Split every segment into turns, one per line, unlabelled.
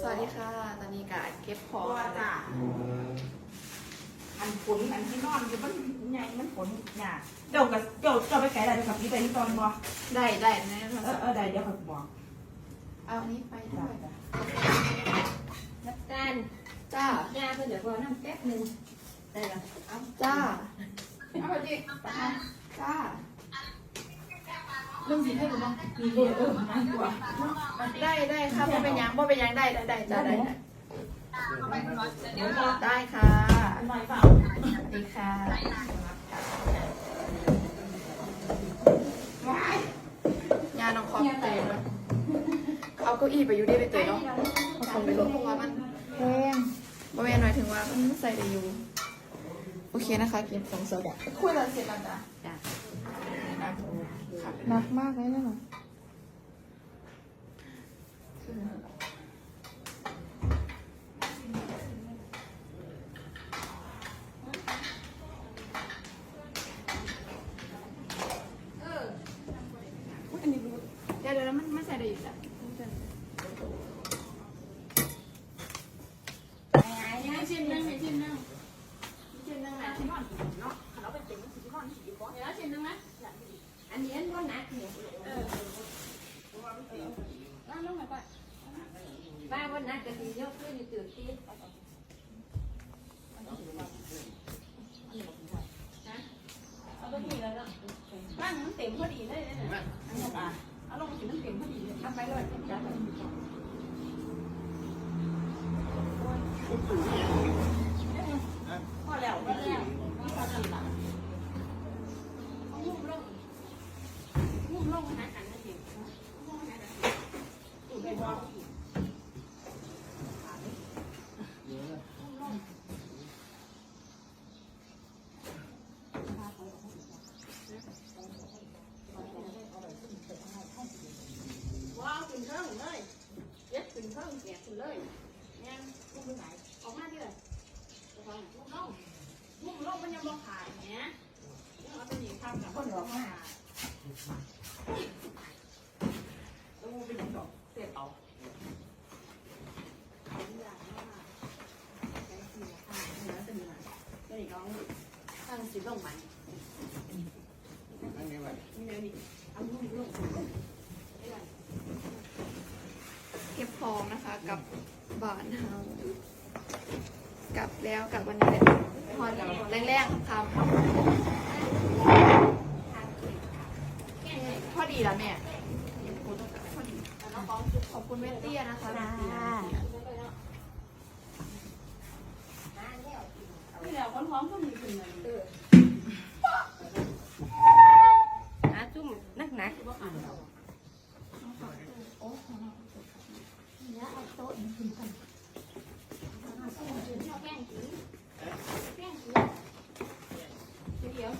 สวัสดีค่ะ ตอนนี้กะเก็บของ
ว่าจ้ะอันผลอันที่นอนอยู่มันใหญ่มันผลหยาเดี๋ยวกับเดี๋ยวจะไปไกลได้กับพี่ไปที่ตอนบ่
ได้ได้นะ
เออเออได้เดี๋ยวเขาบอก
เอาอันนี้ไปด้
จ้ะ
วย
จ้ะ
นักการ
จ้า
ยาเพื่อเดี๋ยวพอน้ำแป๊บหนึ่งได้ละเอา
จ้าเอาไปดิจ้า เรื่องสิให้กูบ้าง
มีเออเออนั่งกว่า
ได้ได้ค่ะบ่เป็นหยังบ่เป็นหยังได้ได้ได้จ้าได้ได้ได้ค่ะ
อันน้อยเปล่า
สวัสดีค่ะยาน้องคอมเตยเนาะเอาเก้าอี้ไปอยู่ดีไปเตยเนาะเอาคงไปลงเพราะว่ามัน
แพง
บริเวณหมายถึงว่ามันใส่ได้อยู่ โอเคนะคะก็บสองโซดาคุยแล้วเสร็จแล้วจ้ะ
จ้ะ
หนักมากเลยนะหนูอันนี้รู้เดี๋ยวเดี๋ยวมันมันใส่ได้อยู่จ้ะไม่ชิ้นนึงไม่ชิ้นนึงชิ้นนึงนะชิ้นนอนเนาะเราไปติ่งชิ้นนอนชิ้นก้อนเดี๋ยวชิ้นนึงนะ
อันนี้ก็หนักเนี่ย
เออนั่งลงไปก่อน
ป้าว่านักก็สิยกขึ้นอยู่ตื่นที่
เอาไปนี่แล้วเนาะ
บ้านมันเต็มพอดีเลยเนี่ย
อันนี้อะเอาลงถึงมันเต็มพอดีเลยทำไปเลยจ้ะพอแล้วพอแล้วพอแล้วล่ะ
งุ่มลงงุ่มลงนะหันนะจิ๋ว
ถูกไปบอก
ว้าวขึ้นเครื่องเลยเย็ดขึ้นเครื่องแกะขึ้นเลยเนี่ยงุ่มไปไหนออกมาที่เลย งุ่มลงงุ่มลงมันยังมองขายเนี่ยเอาไปหนีทำกับ
คนบอกว่าตู้เป็นอย่างดอกเสียบเอา
ตั้งสิลงมันเก็บของนะคะกับบานเฮา กลับแล้วกลับวันนี้แหละพอกับแรงๆคำๆพอดีแล้วแม่ขอบคุณเวตเตี้ยนะคะเวตเตี้ย
ที่แล้วคนพร้อมก็มีคนนึง
หาจุ่มนักหนัก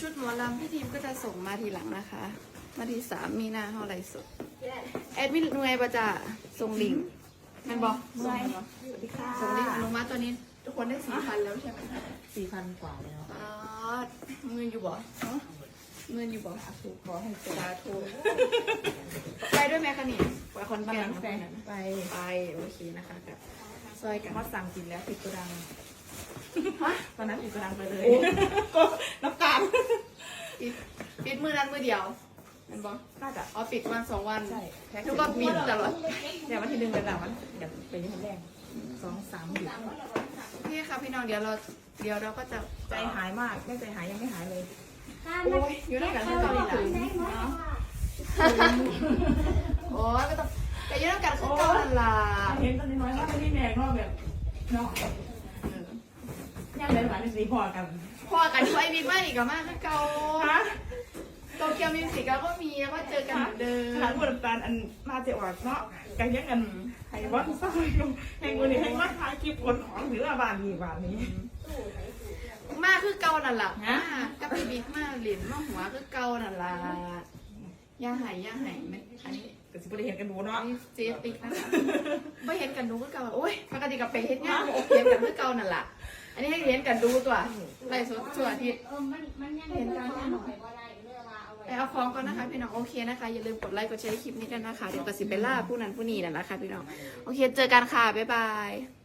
ชุดหมอลำพี่ทีมก็จะส่งมาทีหลังนะคะ มาทีสามมีนาเท่าไรสุดแอดมินหน่วยประจะส่งลิงก์แมันบอกส่งแม่นบอก
สวัสดีค่ะ
ส่งลิงก์อนุมัติตอนนี้ทุกคนได้สี่พันแล้วใช่ไหมคะ
สี่พันกว่าแล้ว
อ๋อเงินอยู่บ่เนาะเงินอยู่บ่
ถูกขอให้เจอ
สาธุไปด้วยไหมคะนี่ไปคอน
บ้า
แก่
น
น
แฟนไป
ไปโอเคนะคะกับซอยกัน
เขาสั่งกินแล้วปิดกระดัง
ฮะ
ตอนนั้นปิดกระดังไปเลย ก็น้ำตาล
ปิดปิดมือนั้นมือเดียวแมันบอก
น่าจะ
อ๋อปิดวันสองวัน
ใช่แพ็ค
ทุกก็ปิดตลอด
แต่วันที่หนึ่งเลยหลังวันเดี๋ยวไปยังแรกสองสามหยุด
พี่ค่ะพี่น้องเดี๋ยวเราเดี๋ยวเราก็จะ
ใจหายมากไม่ใจหายยังไม่หายเลย
การ
โอ้ยอยู่ด้วยกันที่เกาหลี
ได้
นะ
ไหม
โอ้ยก็ต้องแต่อยู่ด้วยกันคือเกาหลีล่ะ
เห็นตอนน้อยว่าไม่ได้แรงก็แบบเนาะ
ยัง
งเลยหลานสีพอกัน
พอกันไฟบิ๊กว่าอีกก็มากคือเก่า
ฮะ
โต เกียวมิวสิกแล้วก็มีแล้วก็เจอกันเหมือนเดิ
ขนาด
ม
พูดน้ำตาลอันมาเจ็บอดเนาะกันยังกันให้วัดสร้อยลงให้กูนี่ให้วัดท้ายคลิปคนของหรือว่าบานนี้บานนี้
มากคือเก่านั่นแหละ
ฮะ
มากกับพี่บิ๊กมากเหรียญมาหัวคือเก่านั่นล่ะอย่าใหายอย่าใหายมันอันนี้
ก็สิบ่ได้เห็นกันดูเนาะ
อันนี้เจติ๊กนะคะไม่เห็นกันดูคือเก่าโอ้ยปกติกับไปเฮ็ดงานโอเคกันคือเก่านั่นล่ะอันนี้ให้เห็นกันดูตัวไล่สดชั่วอาทิตย์
เออมันมันยังเห็นกันหน่อยว่าได้เรื่
ไปเอาของก่อนนะคะพี่น้องโอเคนะคะอย่าลืมกดไลค์กดแชร์คลิปนี้ด้วยนะคะเดี๋ยวกระสิบไปล่าผู้นั้นผู้นี้นั่นแหละค่ะพี่น้องโอเคเจอกันค่ะบ๊ายบาย